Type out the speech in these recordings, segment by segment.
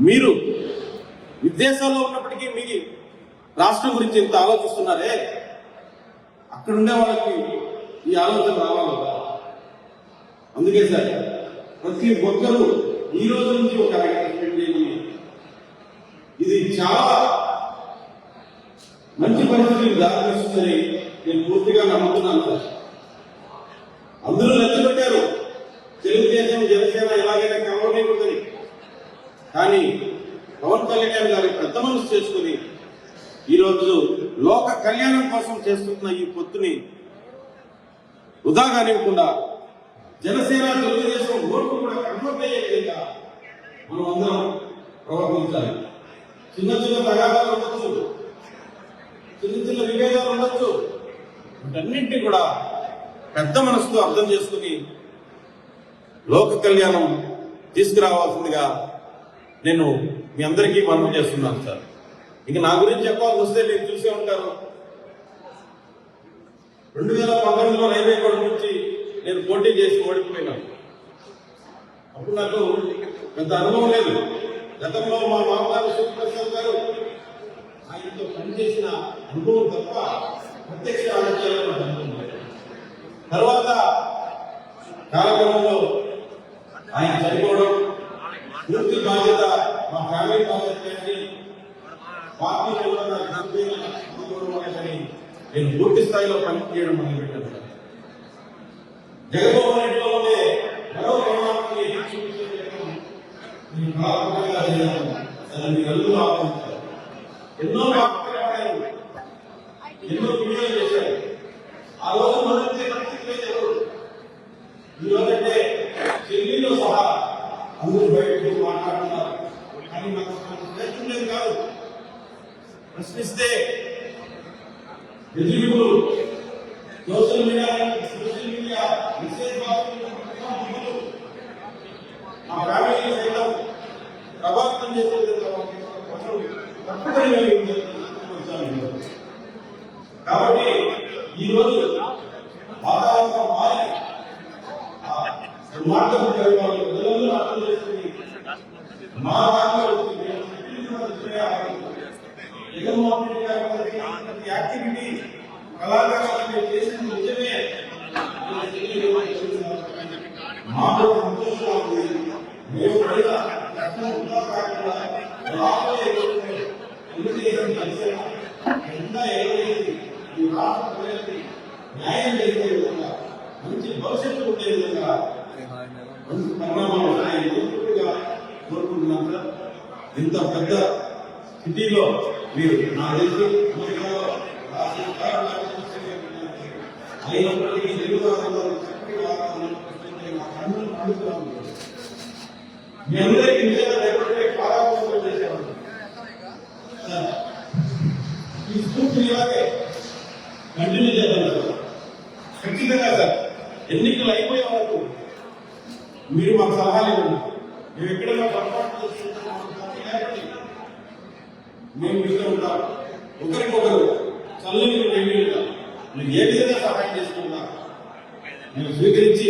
మీరు విదేశాల్లో ఉన్నప్పటికీ మీ రాష్ట్రం గురించి ఎంత ఆలోచిస్తున్నారే? అక్కడ ఉండే వాళ్ళకి ఈ ఆలోచన రావాలి అందుకే సార్ ప్రతి ఒక్కరూ ఈ రోజు నుంచి ఒక ఇది చాలా మంచి పరిస్థితులు దారితీస్తుందని నేను పూర్తిగా నమ్ముతున్నాను సార్ అందరూ లెక్కపెట్టారు తెలుగుదేశం జనసేన ఎలాగైనా కలవలేకుందని కానీ పవన్ కళ్యాణ్ గారి పెద్ద మనసు చేసుకుని ఈరోజు లోక కళ్యాణం కోసం చేస్తున్న ఈ పొత్తుని వృధా కానివ్వకుండా జనసేన తెలుగుదేశం ఓట్లు కూడా కన్వర్ట్ అయ్యే విధంగా మనం అందరం ప్రవర్తించాలి. చిన్న చిన్న తగాదాలు ఉండొచ్చు. చిన్న చిన్న విభేదాలు ఉండొచ్చు. వీటన్నింటినీ కూడా పెద్ద మనసుతో అర్థం చేసుకుని లోక కళ్యాణం తీసుకురావాల్సిందిగా నేను మీ అందరికీ మనం చేస్తున్నాను సార్. ఇక నా గురించి చెప్పాల్సి వస్తే మీరు చూసే ఉంటారు. రెండు వేల పంతొమ్మిదిలో రైల్వే కోడ్ నుంచి నేను పోటీ చేసి ఓడిపోయినాను అప్పుడు నాకు పెద్ద అనుభవం లేదు. గతంలో మా మామగారు సూర్యప్రసాద్ గారు ఆయనతో పనిచేసిన అనుభవం తప్ప ప్రత్యక్ష రాజకీయాల్లో అనుభవం లేదు. తర్వాత కాలక్రమంలో మా ఫ్యామిలీ బాధ్యత పార్టీ కూడా నేను పూర్తి స్థాయిలో పనిచేయడం మొదలు పెట్టాను జగన్మోహన్ రెడ్డిలో ఉండే మరో ప్రమాణాన్ని ఎన్నో ఎన్నో వీడియోలు చేశారు. ఆ రోజు మొదటి పరిస్థితి లేదు ఈ రోజంటే ఢిల్లీలో సహా అందరూ బయటకు మాట్లాడుతున్నారు. కానీ మాకు ప్రశ్నించలేదు కాదు ప్రశ్నిస్తే ఎదురు social media social media message family సైతం ప్రభావితం చేసే కాబట్టి ఈ వాతావరణం మారి ఆ దుర్మార్గపు మా దాంట్లో వచ్చి మేము చెప్పింది చేయాలి. జగన్మోహన్ రెడ్డి గారి మీద ప్రతి యాక్టివిటీ కళాకారులు చేసిన నిజమే. మాకు సంతోషంగా ఉంది. మేము పడిన కష్టం వృధా కాకుండా రాబోయే రోజుల్లో తెలుగుదేశం కలిసిన ఇంకా ఏదైతే ఈ రాష్ట్ర ప్రజలకి న్యాయం చేసే విధంగా మంచి భవిష్యత్తు ఉండే విధంగా మంచి పరిణామాలు ఉన్నాయని కోరుకుంటున్నాం సార్? ఇంత పెద్ద సిటీలో మీరు నా తెలిసి అయినప్పటికీ తెలుగు రాష్ట్రంలో చక్కటి వాతావరణం మా కన్నులు పండుగ మీ అందరికీ నిజంగా లేకపోతే పారాభూతం చేసేవాళ్ళు ఈ స్ఫూర్తిని ఇలాగే కంటిన్యూ చేద్దాం ఖచ్చితంగా సార్ ఎన్నికలు అయిపోయే వరకు మీరు మాకు సలహాలు ఇవ్వండి. మేము ఎక్కడైనా పొరపాటు చేస్తున్నాం లేకపోతే మేము మీతో ఉంటాం ఒకరికొకరు చల్లని వెళ్ళిగా మీరు ఏ విధంగా సహాయం చేసుకుంటా మేము స్వీకరించి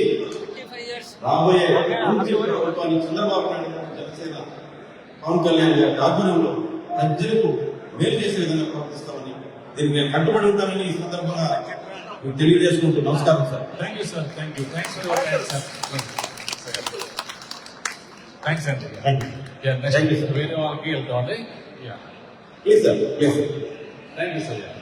రాబోయే మంచి ప్రభుత్వాన్ని చంద్రబాబు నాయుడు జనసేన పవన్ కళ్యాణ్ గారి ఆధ్వర్యంలో ప్రజలకు మేలు చేసే విధంగా ప్రవర్తిస్తామని దీనికి నేను కట్టుబడి ఉంటానని ఈ సందర్భంగా మీకు తెలియజేసుకుంటూ నమస్కారం sir Thank you, sir. Thank you. Thanks for your time, sir. Thanks, Andy. Thank you. వేరే వాళ్ళకి వెళ్తామండి Yeah. Yes, sir. Thank you, sir.